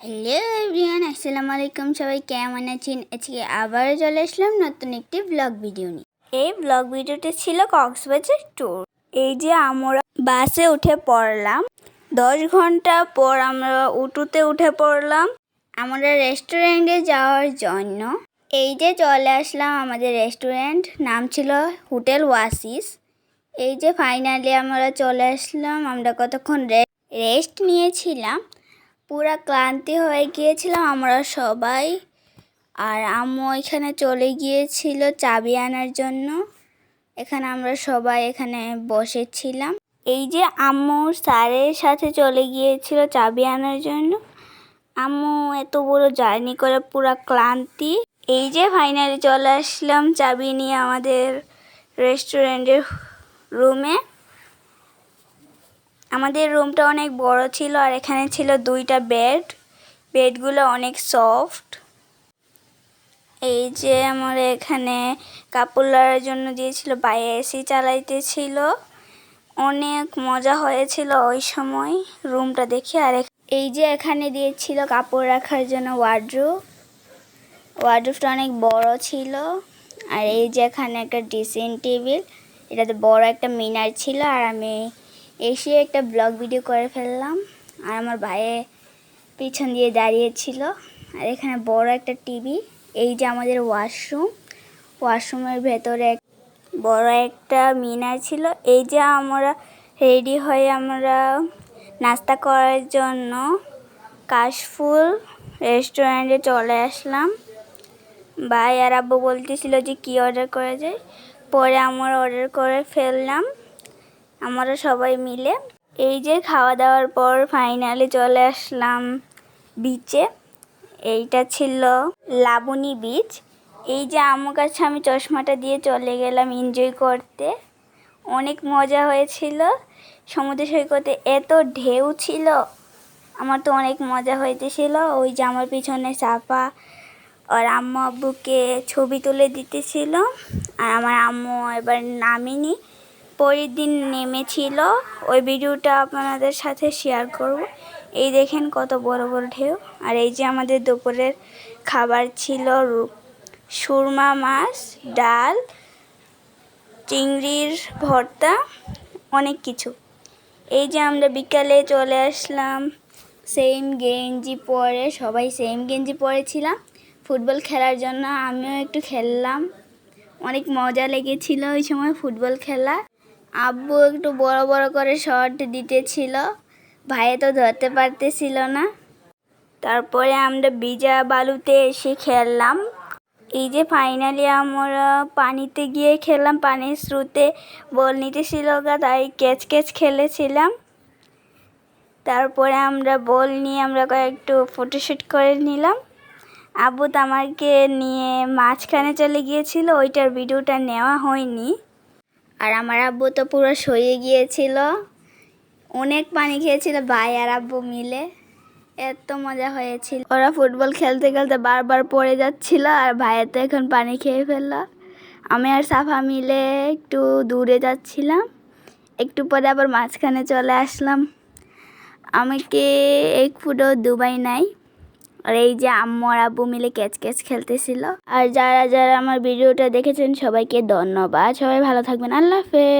Hello everyone আসসালামু আলাইকুম সবাই কেমন আছেন? আজকে আবারও চলে আসলাম নতুন একটি ব্লগ ভিডিও নিয়ে। এই ব্লগ ভিডিওটা ছিল কক্সবাজার ট্যুর এই যে আমরা বাসে উঠে পড়লাম, দশ ঘণ্টা পর আমরা উটুতে উঠে পড়লাম আমরা রেস্টুরেন্টে যাওয়ার জন্য। এই যে চলে আসলাম আমাদের রেস্টুরেন্ট নাম ছিল হোটেল ওয়াসিস। এই যে ফাইনালি আমরা চলে আসলাম, আমরা কতক্ষণ রেস্ট নিয়েছিলাম। পুরা ক্লান্তি হয়ে গিয়েছিলাম আমরা সবাই। আর আম্মু এখানে চলে গিয়েছিল চাবি আনার জন্য। এখানে আমরা সবাই এখানে বসেছিলাম। এই যে আম্মু স্যারের সাথে চলে গিয়েছিল চাবি আনার জন্য। আম্মু এত বড় জার্নি করে পুরা ক্লান্তি। এই যে ফাইনালি চলে আসলাম চাবি নিয়ে আমাদের রেস্টুরেন্টের রুমে। আমাদের রুমটা অনেক বড় ছিল আর এখানে ছিল দুইটা বেড। বেডগুলো অনেক সফট। এই যে আমার এখানে কাপড় লড়ার জন্য দিয়েছিল, বাইরে এসি চালাইতেছিল। অনেক মজা হয়েছিল ওই সময় রুমটা দেখে। আর এই যে এখানে দিয়েছিল কাপড় রাখার জন্য ওয়ার্ড্রোব ওয়ার্ড্রোবটা অনেক বড় ছিল। আর এই যে এখানে একটা ড্রেসিং টেবিল এটাতে বড় একটা মিনার ছিল। আর আমি এসে একটা ব্লগ ভিডিও করে ফেললাম। আর আমার ভাইয়ে পিছন দিয়ে দাঁড়িয়েছিল। আর এখানে বড় একটা টিভি এই যে আমাদের ওয়াশরুম ওয়াশরুমের ভেতরে বড় একটা মিনার ছিল। এই যে আমরা রেডি হয়ে আমরা নাস্তা করার জন্য কাশফুল রেস্টুরেন্টে চলে আসলাম। ভাই আর আব্বু বলতেছিল যে কি অর্ডার করা যায়। পরে আমরা অর্ডার করে ফেললাম। আমরা সবাই মিলে এই যে খাওয়া দাওয়ার পর ফাইনালি চলে আসলাম বিচে এইটা ছিল লাবণী বিচ এই যে আমার কাছে আমি চশমাটা দিয়ে চলে গেলাম এনজয় করতে। অনেক মজা হয়েছিল। সমুদ্র সৈকতে এত ঢেউ ছিল। আমার তো অনেক মজা হইতেছিল ওই যে আমার পিছনে চাপা আর আম্মু আব্বুকে ছবি তুলে দিতেছিল। আর আমার আম্মু এবার নামিনি। পরের দিন নেমেছিল। ওই ভিডিওটা আপনাদের সাথে শেয়ার করব। এই দেখেন কত বড় বড় ঢেউ। আর এই যে আমাদের দুপুরের খাবার ছিল সুরমা মাছ, ডাল, চিংড়ির ভর্তা, অনেক কিছু। এই যে আমরা বিকালে চলে আসলাম। সেম গেঞ্জি পরে, সবাই সেম গেঞ্জি পরেছিলাম ফুটবল খেলার জন্য আমিও একটু খেললাম। অনেক মজা লেগেছিল ওই সময় ফুটবল খেলা। আব্বু একটু বড় বড় করে শর্ট দিতেছিল, ভাইয়ে তো ধরতে পারতেছিল না। তারপরে আমরা বিজা বালুতে এসে খেললাম। এই যে ফাইনালি আমরা পানিতে গিয়ে খেললাম, পানির স্রোতে বল নিতেছিল তাই ক্যাচ ক্যাচ খেলেছিলাম। তারপরে আমরা বল নিয়ে আমরা কয়েকটু ফটোশ্যুট করে নিলাম। আব্বু তো আমাকে নিয়ে মাঝখানে চলে গিয়েছিল, ওইটার ভিডিওটা নেওয়া হয়নি। আর আমার আব্বু তো পুরো সয়ে গিয়েছিল। অনেক পানি খেয়েছিল, ভাই আর আব্বু মিলে। এত মজা হয়েছিল। ওরা ফুটবল খেলতে খেলতে বারবার পড়ে যাচ্ছিল আর ভাইয়ের তো এখন পানি খেয়ে ফেলল। আমি আর সাফা মিলে একটু দূরে যাচ্ছিলাম। একটু পরে আবার মাঝখানে চলে আসলাম। আমাকে এক ফুটও দুবাই নাই। আর এই যে আম্মু আর আব্বু মিলে ক্যাচ ক্যাচ খেলতেছিল। আর যারা যারা আমার ভিডিওটা দেখেছেন, সবাইকে ধন্যবাদ। সবাই ভালো থাকবেন। আল্লাহ হাফেজ।